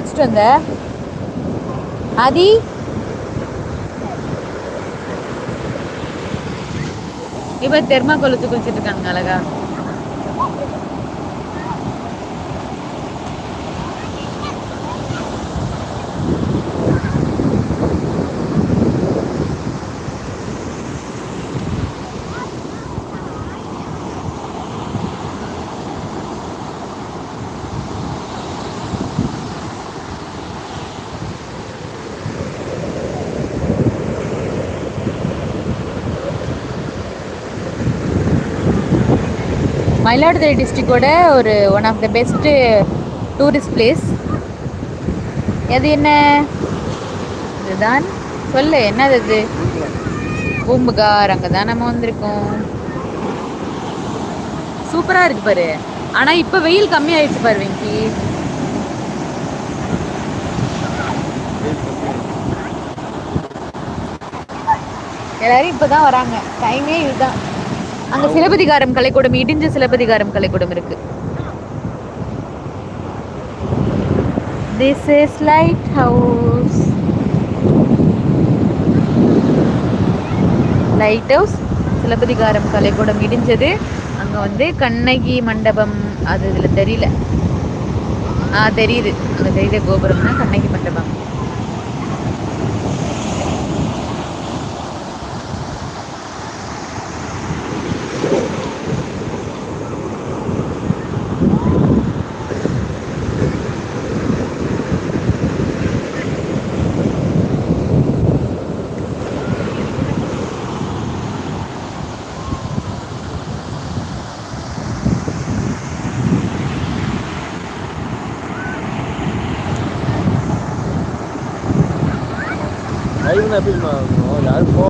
குளிச்சுட்டு வந்த. ஆதி? இப்போ தெர்மாக்கோல் வச்சு குளிச்சுட்டு இருக்காங்க அழகா. மயிலாடுதுறை டிஸ்ட்ரிக்டோட ஒரு one of the best tourist place அது என்ன? இதுதான் சொல்லு என்னது அது? பூம்புகார் அங்கே தான் நம்ம வந்திருக்கோம். சூப்பராக இருக்கு பாரு. ஆனால் இப்போ வெயில் கம்மியாயிடுச்சு பாரு வெங்கி. எல்லாரும் இப்போ தான் வராங்க டைமே இதுதான். அங்க சிலப்பதிகாரம் கலைக்கூடம் இடிஞ்ச சிலப்பதிகாரம் கலைக்கூடம் இருக்கு. This is lighthouse lighthouse Silappathikaram Kalaikoodam இடிஞ்சது. அங்க வந்து கண்ணகி மண்டபம் அது இதுல தெரியல. ஆ தெரியுது. அங்க தெரியுது கோபுரம்னா கண்ணகி மண்டபம். 还有那边嘛，哦，然后